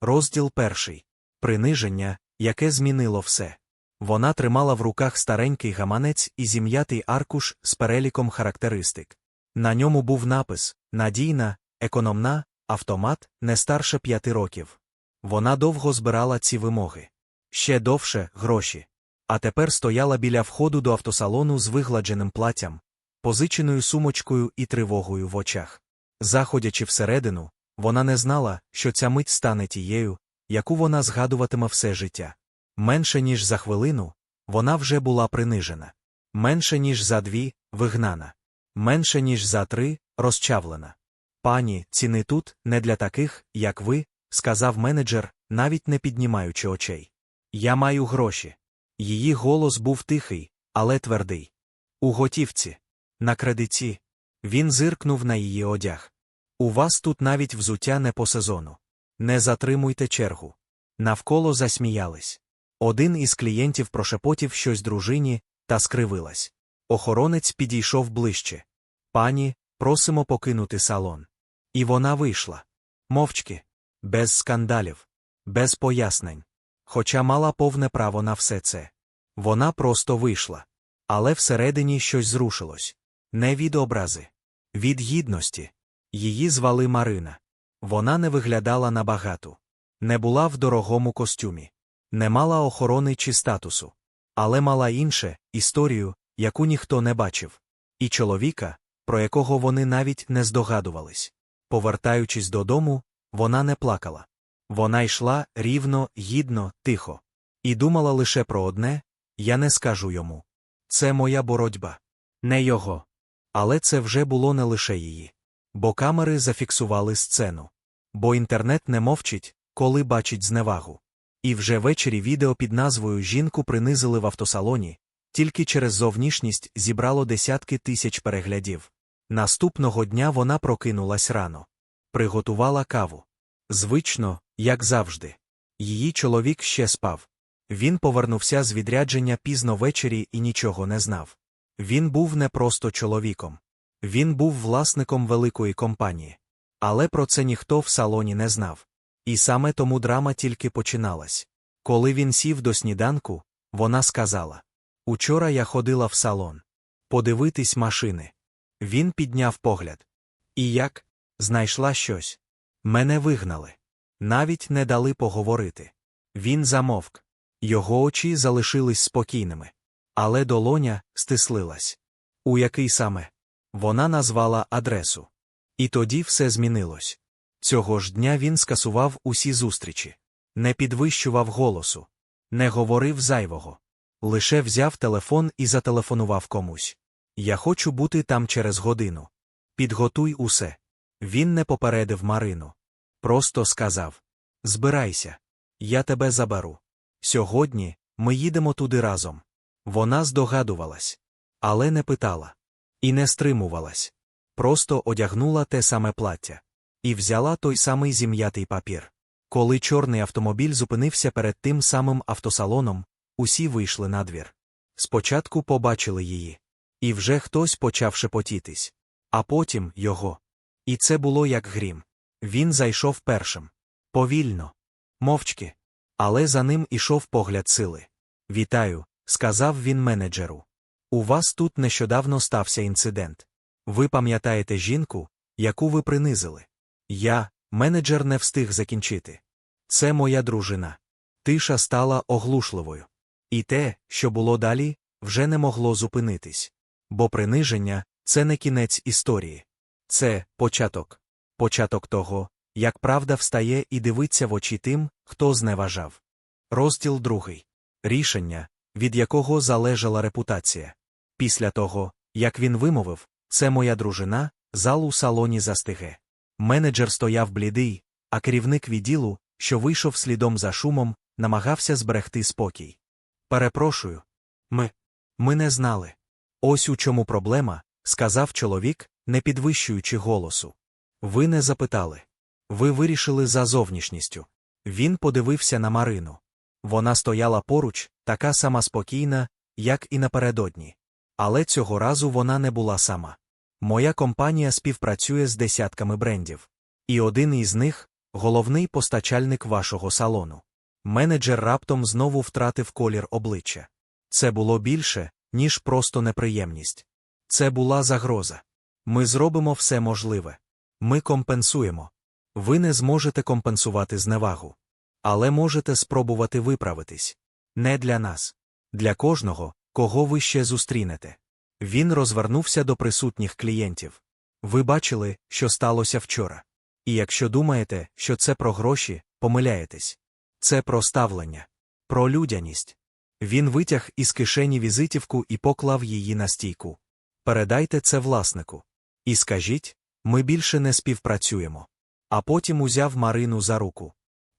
Розділ перший. Приниження, яке змінило все. Вона тримала в руках старенький гаманець і зім'ятий аркуш з переліком характеристик. На ньому був напис надійна, економна, автомат, не старше п'яти років. Вона довго збирала ці вимоги. Ще довше гроші. А тепер стояла біля входу до автосалону з вигладженим платтям, позиченою сумочкою і тривогою в очах. Заходячи всередину, вона не знала, що ця мить стане тією, яку вона згадуватиме все життя. Менше ніж за хвилину, вона вже була принижена. Менше ніж за дві вигнана. Менше ніж за три розчавлена. Пані, ціни тут не для таких, як ви, сказав менеджер, навіть не піднімаючи очей. Я маю гроші. Її голос був тихий, але твердий. У готівці. На кредиті. Він зиркнув на її одяг. У вас тут навіть взуття не по сезону. Не затримуйте чергу. Навколо засміялись. Один із клієнтів прошепотів щось дружині та скривилась. Охоронець підійшов ближче. Пані, просимо покинути салон. І вона вийшла. Мовчки. Без скандалів, без пояснень. Хоча мала повне право на все це. Вона просто вийшла. Але всередині щось зрушилось. Не від образи. Від гідності. Її звали Марина. Вона не виглядала набагато. Не була в дорогому костюмі. Не мала охорони чи статусу. Але мала інше історію, яку ніхто не бачив. І чоловіка, про якого вони навіть не здогадувались. Повертаючись додому, вона не плакала. Вона йшла рівно, гідно, тихо. І думала лише про одне я не скажу йому. Це моя боротьба. Не його. Але це вже було не лише її. Бо камери зафіксували сцену. Бо інтернет не мовчить, коли бачить зневагу. І вже ввечері відео під назвою Жінку принизили в автосалоні, тільки через зовнішність зібрало десятки тисяч переглядів. Наступного дня вона прокинулась рано. Приготувала каву. Звично, як завжди. Її чоловік ще спав. Він повернувся з відрядження пізно ввечері і нічого не знав. Він був не просто чоловіком. Він був власником великої компанії. Але про це ніхто в салоні не знав. І саме тому драма тільки починалась. Коли він сів до сніданку, вона сказала: Учора я ходила в салон. Подивитись машини. Він підняв погляд. І як? Знайшла щось. Мене вигнали. Навіть не дали поговорити. Він замовк. Його очі залишились спокійними. Але долоня стислилась. У який саме? Вона назвала адресу. І тоді все змінилось. Цього ж дня він скасував усі зустрічі, не підвищував голосу, не говорив зайвого. Лише взяв телефон і зателефонував комусь. Я хочу бути там через годину. Підготуй усе. Він не попередив Марину. Просто сказав: Збирайся, я тебе заберу. Сьогодні ми їдемо туди разом. Вона здогадувалась, але не питала. І не стримувалась. Просто одягнула те саме плаття. І взяла той самий зім'ятий папір. Коли чорний автомобіль зупинився перед тим самим автосалоном, усі вийшли на двір. Спочатку побачили її. І вже хтось почав шепотітись. А потім його. І це було як грім. Він зайшов першим. Повільно. Мовчки. Але за ним ішов погляд сили. Вітаю, сказав він менеджеру. У вас тут нещодавно стався інцидент. Ви пам'ятаєте жінку, яку ви принизили. Я, менеджер, не встиг закінчити. Це моя дружина. Тиша стала оглушливою. І те, що було далі, вже не могло зупинитись. Бо приниження це не кінець історії. Це початок. Початок того, як правда встає і дивиться в очі тим, хто зневажав. Розділ другий. Рішення, від якого залежала репутація. Після того, як він вимовив, це моя дружина, зал у салоні застиге. Менеджер стояв блідий, а керівник відділу, що вийшов слідом за шумом, намагався зберегти спокій. Перепрошую. Ми. Ми не знали. Ось у чому проблема, сказав чоловік, не підвищуючи голосу. Ви не запитали. Ви вирішили за зовнішністю. Він подивився на Марину. Вона стояла поруч, така сама спокійна, як і напередодні. Але цього разу вона не була сама. Моя компанія співпрацює з десятками брендів. І один із них головний постачальник вашого салону. Менеджер раптом знову втратив колір обличчя. Це було більше, ніж просто неприємність. Це була загроза. Ми зробимо все можливе. Ми компенсуємо. Ви не зможете компенсувати зневагу. Але можете спробувати виправитись. Не для нас. Для кожного, кого ви ще зустрінете. Він розвернувся до присутніх клієнтів. Ви бачили, що сталося вчора. І якщо думаєте, що це про гроші, помиляєтесь. Це про ставлення, про людяність. Він витяг із кишені візитівку і поклав її на стійку. Передайте це власнику. І скажіть ми більше не співпрацюємо. А потім узяв Марину за руку.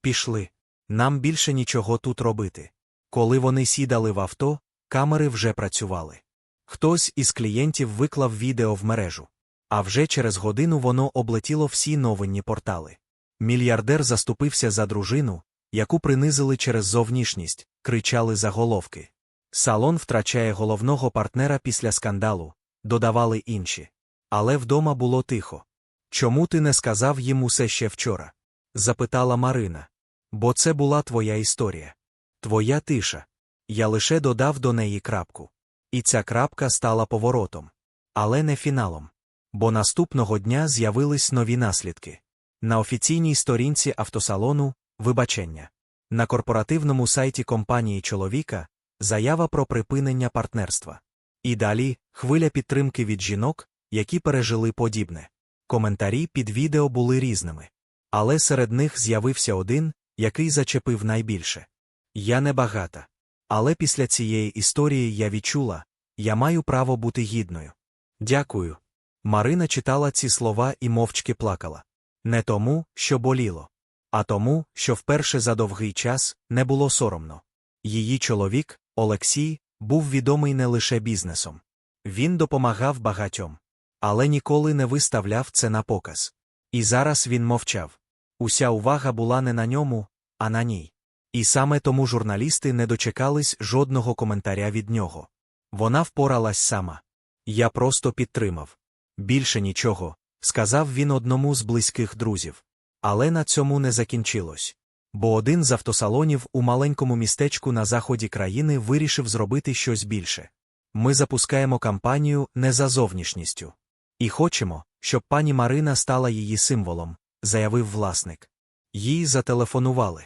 Пішли. Нам більше нічого тут робити. Коли вони сідали в авто, камери вже працювали. Хтось із клієнтів виклав відео в мережу. А вже через годину воно облетіло всі новинні портали. Мільярдер заступився за дружину, яку принизили через зовнішність, кричали заголовки. Салон втрачає головного партнера після скандалу, додавали інші. Але вдома було тихо. Чому ти не сказав їм усе ще вчора? запитала Марина. Бо це була твоя історія. Твоя тиша. Я лише додав до неї крапку. І ця крапка стала поворотом. Але не фіналом. Бо наступного дня з'явились нові наслідки. На офіційній сторінці автосалону вибачення. На корпоративному сайті компанії чоловіка заява про припинення партнерства. І далі хвиля підтримки від жінок, які пережили подібне. Коментарі під відео були різними. Але серед них з'явився один, який зачепив найбільше. Я не багата. Але після цієї історії я відчула я маю право бути гідною. Дякую. Марина читала ці слова і мовчки плакала. Не тому, що боліло, а тому, що вперше за довгий час не було соромно. Її чоловік, Олексій, був відомий не лише бізнесом. Він допомагав багатьом, але ніколи не виставляв це на показ. І зараз він мовчав. Уся увага була не на ньому, а на ній. І саме тому журналісти не дочекались жодного коментаря від нього. Вона впоралась сама. Я просто підтримав. Більше нічого, сказав він одному з близьких друзів. Але на цьому не закінчилось. Бо один з автосалонів у маленькому містечку на заході країни вирішив зробити щось більше. Ми запускаємо кампанію не за зовнішністю. І хочемо, щоб пані Марина стала її символом, заявив власник. Їй зателефонували.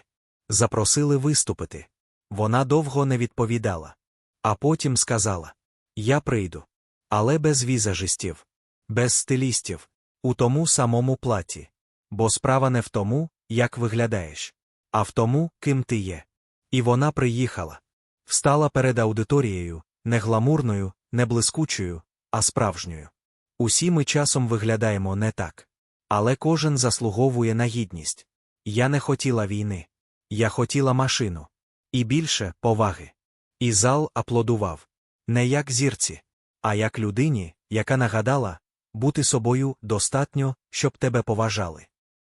Запросили виступити. Вона довго не відповідала. А потім сказала: Я прийду. Але без візажистів, без стилістів, у тому самому платі. Бо справа не в тому, як виглядаєш, а в тому, ким ти є. І вона приїхала. Встала перед аудиторією, не гламурною, не блискучою, а справжньою. Усі ми часом виглядаємо не так. Але кожен заслуговує на гідність. Я не хотіла війни. Я хотіла машину. І більше поваги. І зал аплодував. Не як зірці, а як людині, яка нагадала бути собою достатньо, щоб тебе поважали.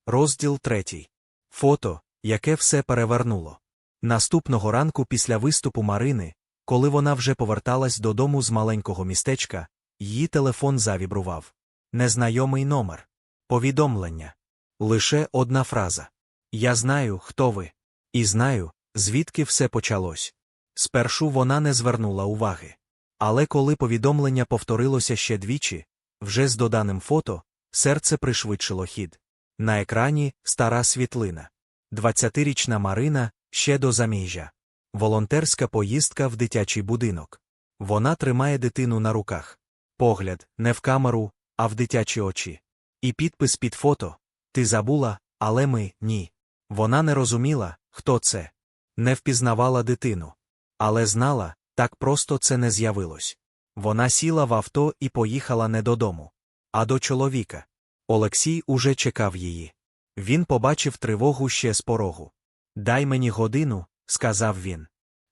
Розділ третій. Фото, яке все перевернуло. Наступного ранку після виступу Марини, коли вона вже поверталась додому з маленького містечка, її телефон завібрував. Незнайомий номер. Повідомлення. Лише одна фраза. Я знаю, хто ви. І знаю, звідки все почалось. Спершу вона не звернула уваги. Але коли повідомлення повторилося ще двічі, вже з доданим фото, серце пришвидшило хід. На екрані стара світлина. Двадцятирічна Марина ще до заміжжя. Волонтерська поїздка в дитячий будинок. Вона тримає дитину на руках. Погляд не в камеру, а в дитячі очі. І підпис під фото Ти забула, але ми ні. Вона не розуміла, хто це. Не впізнавала дитину. Але знала, так просто це не з'явилось. Вона сіла в авто і поїхала не додому, а до чоловіка. Олексій уже чекав її. Він побачив тривогу ще з порогу. Дай мені годину, сказав він.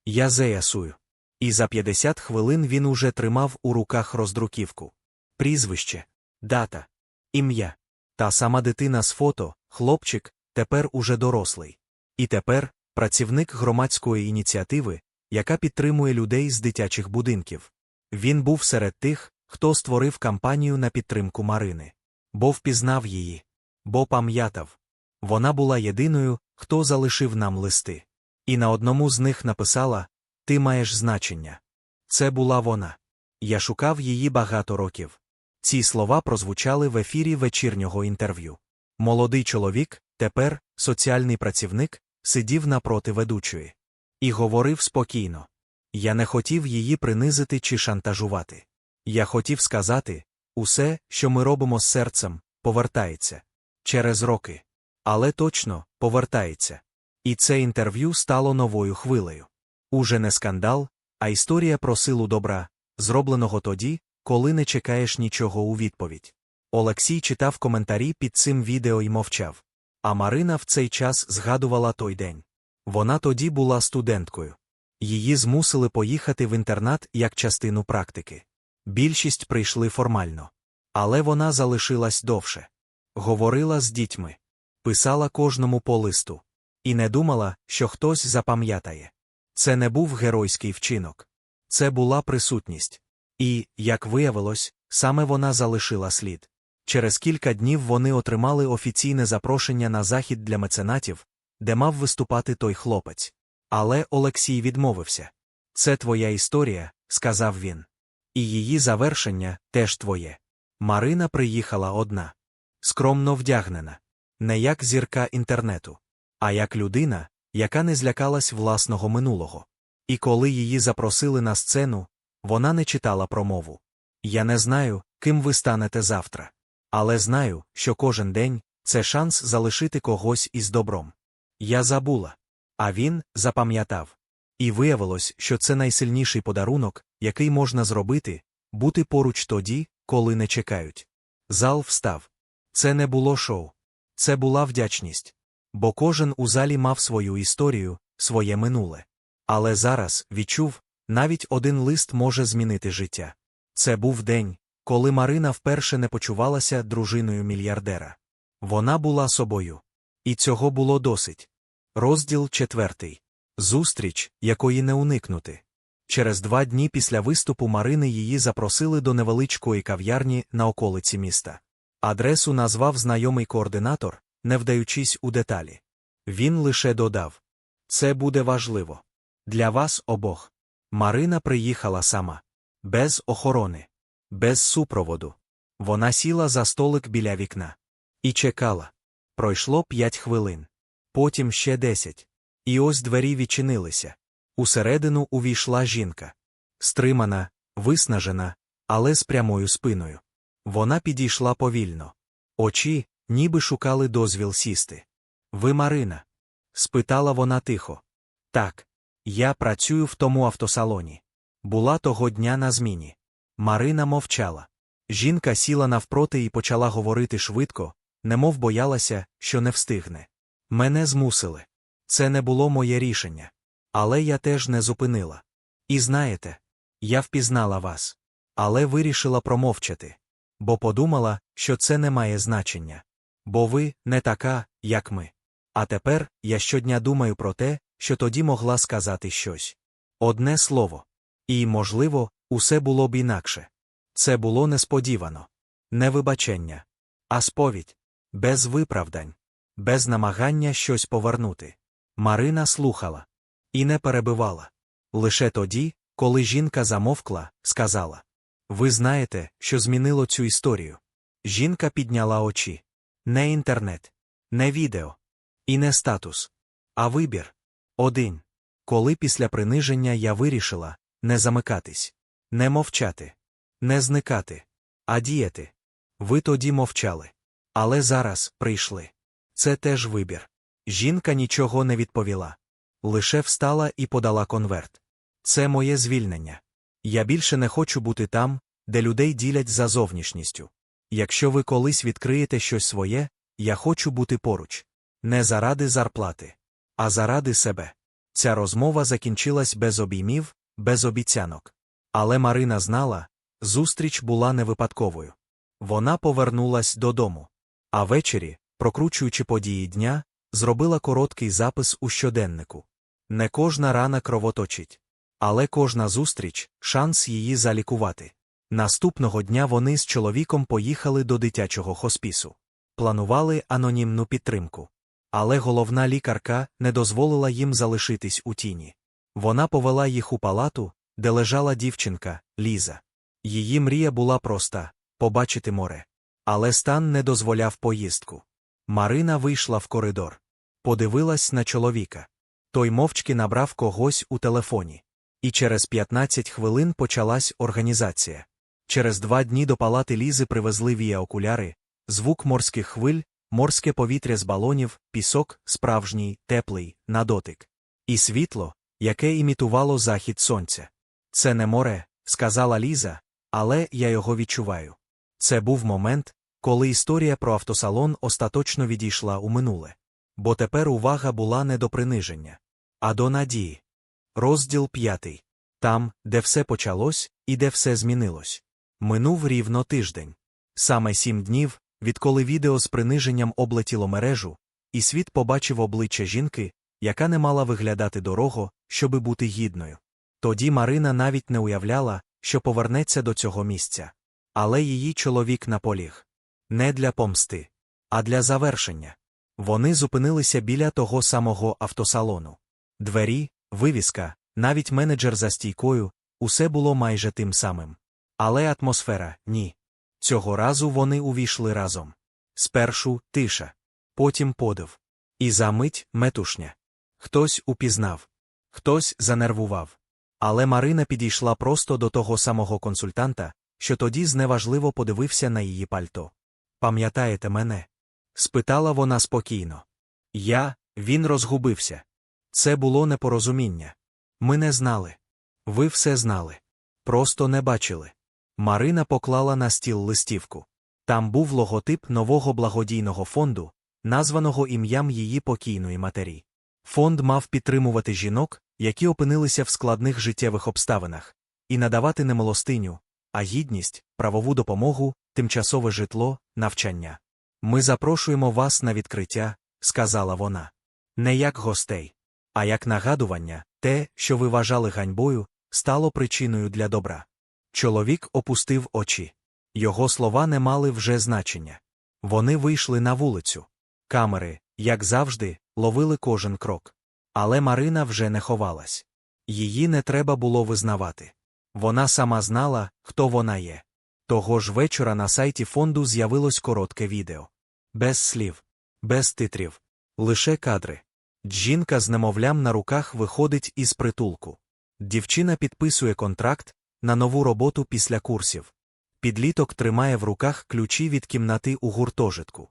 Я заясую. І за 50 хвилин він уже тримав у руках роздруківку. Прізвище, дата, ім'я. Та сама дитина з фото, хлопчик, тепер уже дорослий. І тепер працівник громадської ініціативи, яка підтримує людей з дитячих будинків. Він був серед тих, хто створив кампанію на підтримку Марини. Бо впізнав її, бо пам'ятав, Вона була єдиною, хто залишив нам листи. І на одному з них написала Ти маєш значення. Це була вона. Я шукав її багато років. Ці слова прозвучали в ефірі вечірнього інтерв'ю. Молодий чоловік, тепер соціальний працівник, сидів напроти ведучої. І говорив спокійно. Я не хотів її принизити чи шантажувати. Я хотів сказати усе, що ми робимо з серцем, повертається. Через роки. Але точно повертається. І це інтерв'ю стало новою хвилею. Уже не скандал, а історія про силу добра, зробленого тоді, коли не чекаєш нічого у відповідь. Олексій читав коментарі під цим відео і мовчав. А Марина в цей час згадувала той день. Вона тоді була студенткою. Її змусили поїхати в інтернат як частину практики. Більшість прийшли формально. Але вона залишилась довше. Говорила з дітьми, писала кожному по листу. І не думала, що хтось запам'ятає. Це не був геройський вчинок. Це була присутність. І, як виявилось, саме вона залишила слід. Через кілька днів вони отримали офіційне запрошення на захід для меценатів, де мав виступати той хлопець. Але Олексій відмовився. Це твоя історія, сказав він. І її завершення теж твоє. Марина приїхала одна. Скромно вдягнена. Не як зірка інтернету, а як людина, яка не злякалась власного минулого. І коли її запросили на сцену, вона не читала промову. Я не знаю, ким ви станете завтра. Але знаю, що кожен день це шанс залишити когось із добром. Я забула. А він запам'ятав. І виявилось, що це найсильніший подарунок, який можна зробити, бути поруч тоді, коли не чекають. Зал встав. Це не було шоу. Це була вдячність. Бо кожен у залі мав свою історію, своє минуле. Але зараз відчув, навіть один лист може змінити життя. Це був день, коли Марина вперше не почувалася дружиною мільярдера. Вона була собою. І цього було досить. Розділ четвертий. Зустріч, якої не уникнути. Через два дні після виступу Марини її запросили до невеличкої кав'ярні на околиці міста. Адресу назвав знайомий координатор, не вдаючись у деталі. Він лише додав Це буде важливо. Для вас обох. Марина приїхала сама. Без охорони, без супроводу. Вона сіла за столик біля вікна. І чекала. Пройшло п'ять хвилин. Потім ще десять. І ось двері відчинилися. Усередину увійшла жінка. Стримана, виснажена, але з прямою спиною. Вона підійшла повільно. Очі, ніби шукали дозвіл сісти. Ви Марина? спитала вона тихо. Так. Я працюю в тому автосалоні. Була того дня на зміні. Марина мовчала. Жінка сіла навпроти і почала говорити швидко, немов боялася, що не встигне. Мене змусили. Це не було моє рішення. Але я теж не зупинила. І знаєте, я впізнала вас. Але вирішила промовчати. Бо подумала, що це не має значення. Бо ви не така, як ми. А тепер я щодня думаю про те, що тоді могла сказати щось. Одне слово. І, можливо, усе було б інакше. Це було несподівано. Не вибачення, а сповідь. Без виправдань, без намагання щось повернути. Марина слухала і не перебивала. Лише тоді, коли жінка замовкла, сказала Ви знаєте, що змінило цю історію. Жінка підняла очі. Не інтернет, не відео, і не статус, а вибір. Один. Коли після приниження я вирішила не замикатись, не мовчати, не зникати, а діяти. Ви тоді мовчали. Але зараз прийшли. Це теж вибір. Жінка нічого не відповіла. Лише встала і подала конверт. Це моє звільнення. Я більше не хочу бути там, де людей ділять за зовнішністю. Якщо ви колись відкриєте щось своє, я хочу бути поруч. Не заради зарплати, а заради себе. Ця розмова закінчилась без обіймів, без обіцянок. Але Марина знала, зустріч була не випадковою. Вона повернулась додому. А ввечері, прокручуючи події дня, зробила короткий запис у щоденнику. Не кожна рана кровоточить, але кожна зустріч шанс її залікувати. Наступного дня вони з чоловіком поїхали до дитячого хоспісу. Планували анонімну підтримку. Але головна лікарка не дозволила їм залишитись у тіні. Вона повела їх у палату, де лежала дівчинка, Ліза. Її мрія була проста побачити море. Але стан не дозволяв поїздку. Марина вийшла в коридор. Подивилась на чоловіка. Той мовчки набрав когось у телефоні. І через 15 хвилин почалась організація. Через два дні до палати Лізи привезли вія окуляри, звук морських хвиль, морське повітря з балонів, пісок, справжній, теплий, на дотик. І світло, яке імітувало захід сонця. Це не море, сказала Ліза, але я його відчуваю. Це був момент, коли історія про автосалон остаточно відійшла у минуле. Бо тепер увага була не до приниження, а до надії. Розділ п'ятий. Там, де все почалось і де все змінилось. Минув рівно тиждень. Саме сім днів, відколи відео з приниженням облетіло мережу, і світ побачив обличчя жінки, яка не мала виглядати дорого, щоби бути гідною. Тоді Марина навіть не уявляла, що повернеться до цього місця. Але її чоловік наполіг. Не для помсти, а для завершення. Вони зупинилися біля того самого автосалону. Двері, вивіска, навіть менеджер за стійкою, усе було майже тим самим. Але атмосфера ні. Цього разу вони увійшли разом. Спершу тиша, потім подив. І за мить метушня. Хтось упізнав, хтось занервував. Але Марина підійшла просто до того самого консультанта, що тоді зневажливо подивився на її пальто. Пам'ятаєте мене? спитала вона спокійно. Я, він розгубився. Це було непорозуміння. Ми не знали. Ви все знали. Просто не бачили. Марина поклала на стіл листівку. Там був логотип нового благодійного фонду, названого ім'ям її покійної матері. Фонд мав підтримувати жінок, які опинилися в складних життєвих обставинах, і надавати не милостиню, а гідність, правову допомогу, тимчасове житло, навчання. Ми запрошуємо вас на відкриття, сказала вона. Не як гостей, а як нагадування, те, що ви вважали ганьбою, стало причиною для добра. Чоловік опустив очі. Його слова не мали вже значення. Вони вийшли на вулицю. Камери, як завжди, ловили кожен крок. Але Марина вже не ховалась. Її не треба було визнавати. Вона сама знала, хто вона є. Того ж вечора на сайті фонду з'явилось коротке відео. Без слів, без титрів, лише кадри. Жінка з немовлям на руках виходить із притулку. Дівчина підписує контракт на нову роботу після курсів. Підліток тримає в руках ключі від кімнати у гуртожитку.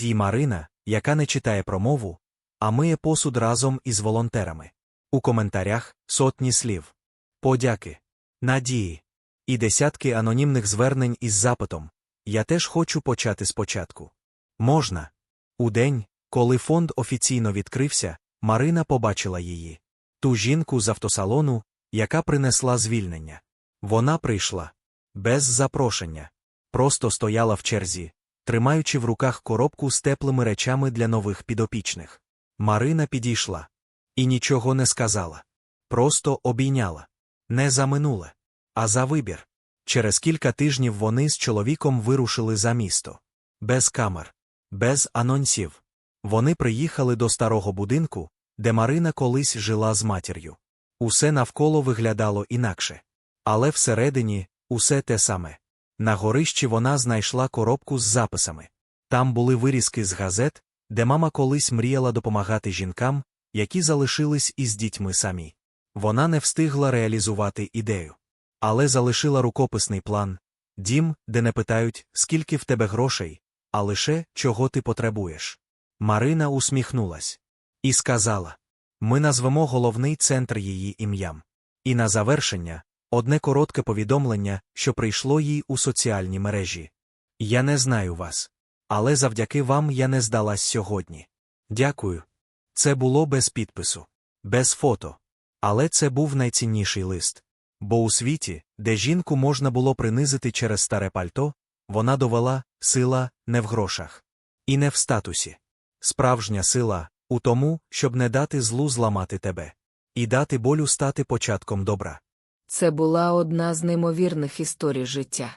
І Марина, яка не читає промову, а миє посуд разом із волонтерами. У коментарях сотні слів. Подяки, надії і десятки анонімних звернень із запитом Я теж хочу почати спочатку. Можна. У день, коли фонд офіційно відкрився, Марина побачила її. Ту жінку з автосалону, яка принесла звільнення. Вона прийшла без запрошення, просто стояла в черзі, тримаючи в руках коробку з теплими речами для нових підопічних. Марина підійшла і нічого не сказала. Просто обійняла. Не за минуле, а за вибір. Через кілька тижнів вони з чоловіком вирушили за місто. Без камер, без анонсів. Вони приїхали до старого будинку, де Марина колись жила з матір'ю. Усе навколо виглядало інакше. Але всередині усе те саме. На горищі вона знайшла коробку з записами. Там були вирізки з газет, де мама колись мріяла допомагати жінкам, які залишились із дітьми самі. Вона не встигла реалізувати ідею. Але залишила рукописний план дім, де не питають, скільки в тебе грошей, а лише чого ти потребуєш. Марина усміхнулась і сказала ми назвемо головний центр її ім'ям. І на завершення одне коротке повідомлення, що прийшло їй у соціальні мережі. Я не знаю вас. Але завдяки вам я не здалась сьогодні. Дякую. Це було без підпису, без фото. Але це був найцінніший лист. Бо у світі, де жінку можна було принизити через старе пальто, вона довела сила не в грошах. І не в статусі. Справжня сила у тому, щоб не дати злу зламати тебе, і дати болю стати початком добра. Це була одна з неймовірних історій життя.